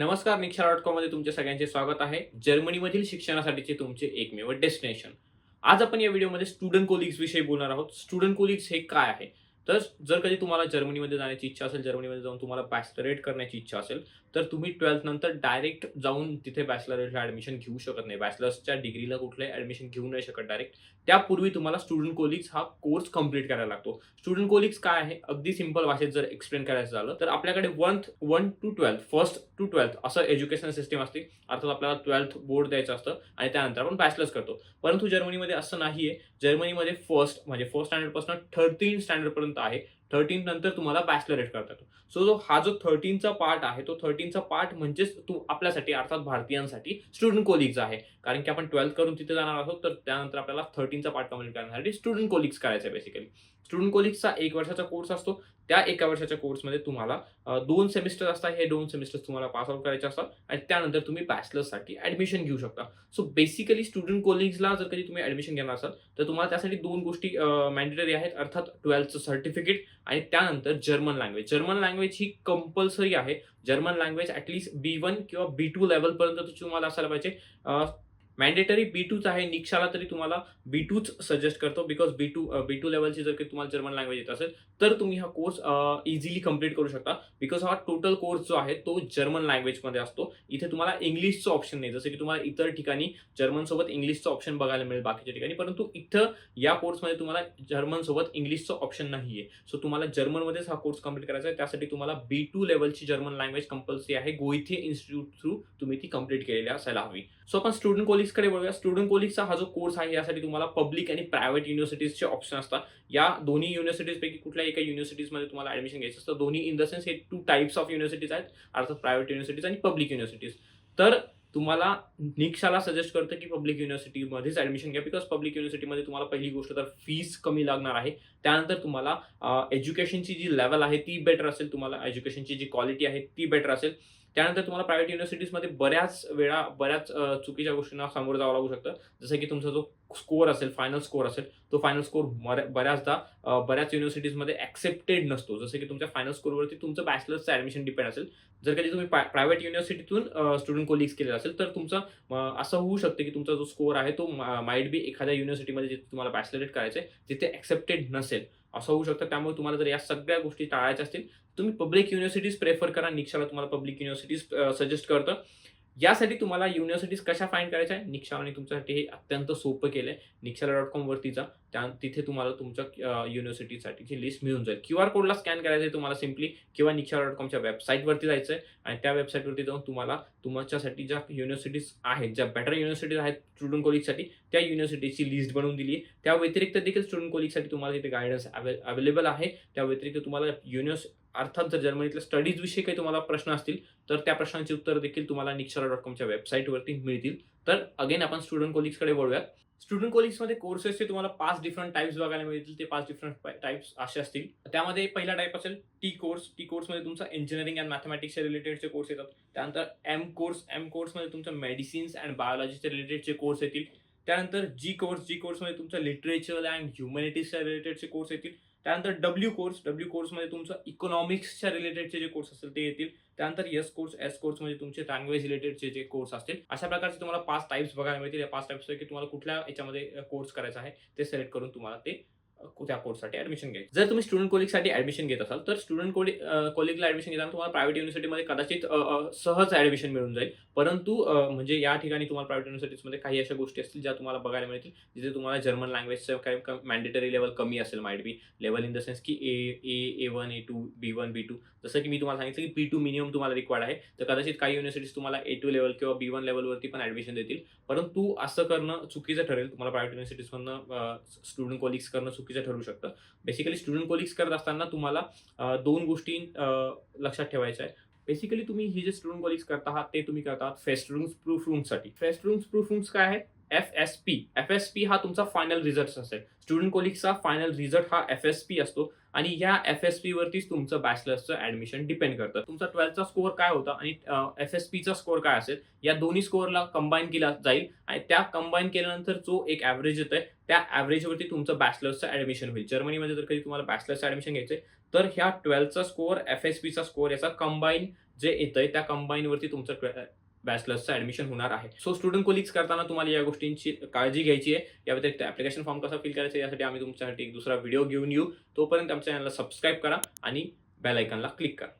नमस्कार निक्षा डॉट कॉममध्ये तुमच्या सगळ्यांचे स्वागत आहे. जर्मनीमधील शिक्षणासाठीचे तुमचे एकमेव डेस्टिनेशन. आज आपण या व्हिडिओमध्ये स्टुडंट कोलिग्स विषयी बोलणार आहोत. स्टुडंट कोलिग्स हे काय आहे? तर जर कधी तुम्हाला जर्मनीमध्ये जाण्याची इच्छा असेल जर्मनीमध्ये जाऊन तुम्हाला बॅचलरेट करण्याची इच्छा असेल तर तुम्ही ट्वेल्थ नंतर डायरेक्ट जाऊन तिथे बॅचलरेटला ॲडमिशन घेऊ शकत नाही. बॅचलर्सच्या डिग्रीला कुठलंही ॲडमिशन घेऊ नाही शकत डायरेक्ट. त्यापूर्वी तुम्हाला स्टुडंट कोलिग्स हा कोर्स कंप्लीट करायला लागतो. स्टुडंट कोलिग्स काय आहे? अगदी सिंपल भाषेत जर एक्सप्लेन करायचं झालं तर आपल्याकडे one one to twelfth first to twelfth असं एज्युकेशन सिस्टम असते. अर्थात आपल्याला ट्वेल्थ बोर्ड द्यायचं असतं आणि त्यानंतर आपण बॅचलर्स करतो. परंतु जर्मनीमध्ये असं नाही आहे जर्मनीमध्ये फर्स्ट म्हणजे फर्स्ट स्टँडर्डपासून थर्टीन स्टँडर्डपर्यंत आहे. थर्टीन नंतर तुम्हाला बॅचलरेट करता येतो. सो जो हा जो थर्टीनचा पार्ट आहे तो थर्टीनचा पार्ट म्हणजेच तू आपल्यासाठी अर्थात भारतीयांसाठी स्टुडंट कोलिग्ज आहे. कारण की आपण ट्वेल्थ करून तिथे जाणार आहोत तर त्यानंतर आपल्याला थर्टीनचा पार्ट कंप्लीट करण्यासाठी स्टुडंट कोलिग्स करायचं आहे बेसिकली स्टुडंट कोलिग्सचा एक वर्षाचा कोर्स असतो. त्या एका वर्षाच्या कोर्समध्ये तुम्हाला दोन सेमिस्टर असतात हे दोन सेमिस्टर तुम्हाला पास आउट करायचे असतात आणि त्यानंतर तुम्ही बॅचलर्ससाठी ऍडमिशन घेऊ शकता. सो बेसिकली स्टुडंट कॉलेजला जर कधी तुम्ही ऍडमिशन घेणार असाल तर तुम्हाला त्यासाठी दोन गोष्टी मॅन्डेटरी आहेत. अर्थात ट्वेल्थचं सर्टिफिकेट आणि त्यानंतर जर्मन लँग्वेज जर्मन लँग्वेज ही कंपल्सरी आहे. German language at least B one किंवा बी टू लेवलपर्यंत तुम्हाला असायला पाहिजे. मॅन्डेटरी बी टूच आहे निक्षाला तरी तुम्हाला बी टूच सजेस्ट करतो because B two B two लेवलची जर काही तुम्हाला जर्मन लँग्वेज येत असेल तर तुम्ही हा कोर्स इझिली कंप्लीट करू शकता. बिकॉज हा टोटल कोर्स जो आहे तो जर्मन लँग्वेजमध्ये असतो. इथे तुम्हाला इंग्लिशचं ऑप्शन नाही. जसं की तुम्हाला इतर ठिकाणी जर्मन सोबत इंग्लिशचं ऑप्शन बघायला मिळेल बाकीच्या ठिकाणी. परंतु इथं या कोर्समध्ये तुम्हाला जर्मन सोबत इंग्लिशचं ऑप्शन नाही आहे सो तुम्हाला जर्मनमध्येच हा कोर्स कंप्लीट करायचा आहे. त्यासाठी तुम्हाला बी टू लेवलची जर्मन लँग्वेज कंपल्सरी आहे. गोइथे इन्स्टिट्यूट थ्रू तुम्ही ती कंप्लीट केलेली असायला हवी. सो आपण स्टुडंट कोलिग्सकडे वळूया. स्टुडंट कोलिग्सचा हा जो कोर्स आहे यासाठी तुम्हाला पब्लिक आणि प्रायव्हेट युनिव्हर्सिटीजचे ऑप्शन असतात. या दोन्ही युनिव्हर्सिटीजपैकी कुठल्या एका युनिव्हर्सिटीजमध्ये तुम्हाला ऍडमिशन घ्यायचं असतं. दोन्ही इन द सेन्स हे टू टाईप्स ऑफ युनिव्हर्सिटीज आहेत. अर्थात प्रायव्हेट युनिव्हर्सिटीज आणि पब्लिक युनिव्हर्सिटीज तर तुम्हाला निकशाला सजेस्ट करतं की पब्लिक युनिव्हर्सिटीमध्येच ऍडमिशन घ्या. बिकॉज पब्लिक युनिव्हर्सिटीमध्ये तुम्हाला पहिली गोष्ट तर फीस कमी लागणार आहे. त्यानंतर तुम्हाला एज्युकेशनची जी लेवल आहे ती बेटर असेल. तुम्हाला एज्युकेशनची जी क्वालिटी आहे ती बेटर असेल. त्यानंतर तुम्हाला प्रायव्हेट युनिव्हर्सिटीजमध्ये बऱ्याच वेळा बऱ्याच चुकीच्या गोष्टींना सामोरं जावं लागू शकतं. जसं की तुमचा जो स्कोअर असेल फायनल स्कोअर असेल तो फायनल स्कोअर बऱ्याचदा बऱ्याच युनिव्हर्सिटीजमध्ये ॲक्सेप्टेड नसतो. जसं की तुमच्या फायनल स्कोअरवरती तुमचं बॅचलर्सचं ॲडमिशन डिपेंड असेल. जर कधी तुम्ही प्रायव्हेट युनिव्हर्सिटीतून स्टुडंट कोलिग्स केलेला असेल तर तुमचं असं होऊ शकतं की तुमचा जो स्कोअर आहे तो माइट बी एखाद्या युनिव्हर्सिटीमध्ये जिथे तुम्हाला बॅचलरेट करायचं आहे तिथे ॲक्सेप्टेड नसेल. असं होऊ शकतं. त्यामुळे तुम्हाला जर या सगळ्या गोष्टी टाळायच्या असतील तुम्ही पब्लिक युनिव्हर्सिटीज प्रेफर करा. निक्षाला तुम्हाला पब्लिक युनिव्हर्सिटीज सजेस्ट करतं. यासाठी तुम्हाला युनिव्हर्सिटीज कशा फाईंड करायच्या आहे निक्षालाने तुमच्यासाठी हे अत्यंत सोपं केलं आहे निक्षाला डॉट कॉमवरती जा. त्या तिथे तुम्हाला तुमच्या युनिव्हर्सिटीसाठीची लिस्ट मिळून जाईल. क्यू आर कोडला स्कॅन करायचं आहे तुम्हाला सिम्पली किंवा निक्षाला डॉट कॉमच्या वेबसाईटवरती जायचं आहे आणि त्या वेबसाईटवरती जाऊन तुम्हाला तुमच्यासाठी ज्या युनिव्हर्सिटीज आहेत ज्या बेटर युनिव्हर्सिटीज आहेत स्टुडंट कॉलेजसाठी त्या युनिव्हर्सिटीची लिस्ट बनवून दिली आहे त्या व्यतिरिक्त देखील स्टुडंट कॉलेजसाठी तुम्हाला तिथे गायडन्स अवेलेबल आहे. त्या व्यतिरिक्त तुम्हाला युनिव्हर्स अर्थात जर जर्मनीतल्या स्टडीजविषयी काही तुम्हाला प्रश्न असतील तर त्या प्रश्नांची उत्तर देखील तुम्हाला निक्षरा डॉट कॉमच्या वेबसाईटवरती मिळतील. तर अगेन आपण स्टुडंट कोलिग्सकडे वळूयात. स्टुडंट कोलिग्समध्ये कोर्सेसचे तुम्हाला पाच डिफरंट टाईप्स बघायला मिळतील ते पाच डिफरंट टाईप्स असे असतील. त्यामध्ये पहिला टाईप असेल टी कोर्स टी कोर्समध्ये तुमचा इंजिनिअरिंग अँड मॅथमॅटिक्सच्या रिलेटेडचे कोर्स येतात. त्यानंतर एम कोर्स एम कोर्समध्ये तुमचं मेडिसिन्स अँड बायोलॉजीच्या रिलेटेडचे कोर्स येतील. त्यानंतर जी कोर्स जी कोर्समध्ये तुमचं लिटरेचर अँड ह्युमॅनिटीजच्या रिलेटेडचे कोर्स येतील. त्यानंतर डब्ल्यू कोर्स डब्ल्यू कोर्समध्ये तुमचं इकॉनॉमिक्सच्या रिलेटेडचे जे कोर्स असतील ते येतील. त्यानंतर एस कोर्स एस कोर्स म्हणजे तुमचे लँग्वेज रिलेटेडचे जे कोर्स असतील अशा प्रकारचे तुम्हाला पाच टाईप्स बघायला मिळतील. या पाच टाईप्सपैकी तुम्हाला कुठल्या याच्यामध्ये कोर्स करायचा आहे ते सिलेक्ट करून तुम्हाला ते त्या कोर्ससाठी ऍडमिशन घ्यायचं. जर तुम्ही स्टुडंट कॉलेजसाठी ऍडमिशन घेत असाल तर स्टुडंट कॉलेज कॉलेजला ऍडमिशन घेताना तुम्हाला प्रायव्हेट युनिव्हर्सिटीमध्ये कदाचित सहज ऍडमिशन मिळून जाईल. परंतु म्हणजे या ठिकाणी तुम्हाला प्रायव्हेट युनिव्हर्सिटीजमध्ये काही अशा गोष्टी असतील ज्या तुम्हाला बघायला मिळतील जिथे तुम्हाला जर्मन लँग्वेजचं काही मॅन्डेटरी लेवल कमी असेल might be level in the sense की A A A one A two B one B two जसं की मी तुम्हाला सांगितलं की बी टू मिनिमम तुम्हाला रिक्वायर्ड आहे. तर कदाचित काही युनिव्हर्सिटीज तुम्हाला ए टू लेवल किंवा बी वन लेवलवरती पण ऍडमिशन देतील. परंतु असं करणं चुकीचं ठरेल. तुम्हाला प्रायव्हेट युनिव्हर्सिटीजमधनं स्टुडंट कॉलिग्स करणं चुकीचं ठरू शकतं. बेसिकली स्टुडंट कोलिग्स करत असताना तुम्हाला दोन गोष्टी लक्षात ठेवायच्या आहे बेसिकली तुम्ही ही जे स्टुडंट कॉलेज करता आहात ते तुम्ही करता आहात फेस्ट रूम्स प्रूफ रूमसाठी फेस्ट रूम्स प्रूफ रूम्स काय आहेत? F S P F S P हा तुमचा फायनल रिझल्ट असेल. स्टुडंट कोलिगचा फायनल रिझल्ट हा एफ एस पी असतो आणि या एफ एस पी वरतीच तुमचं बॅचलर्सचं ऍडमिशन डिपेंड करतं. तुमचा ट्वेल्थचा स्कोअर काय होता आणि एफ एस पीचा स्कोअर काय असेल या दोन्ही स्कोअरला कंबाईन केला जाईल आणि त्या कंबाईन केल्यानंतर जो एक ॲव्हरेज येतोय त्या ॲव्हरेजवरती तुमचं बॅचलर्सचं ऍडमिशन होईल. जर्मनीमध्ये जर कधी तुम्हाला बॅचलर्सचं ऍडमिशन आहे तर ह्या ट्वेल्थचा स्कोअर एफ एस पीचा स्कोअर याचा कंबाईन जे येतंय त्या कंबाईनवरती तुमचं बॅचलर्सचं ऍडमिशन होणार आहे. सो स्टुडंट कोलिग्स करताना तुम्हाला या गोष्टींची काळजी घ्यायची आहे. या व्यतिरिक्त ऍप्लिकेशन फॉर्म कसा फिल करायचा यासाठी आम्ही तुमच्यासाठी एक दुसरा व्हिडिओ घेऊन येऊ. तोपर्यंत आमच्या चॅनलला सबस्क्राईब करा आणि बेल आयकॉनला क्लिक करा.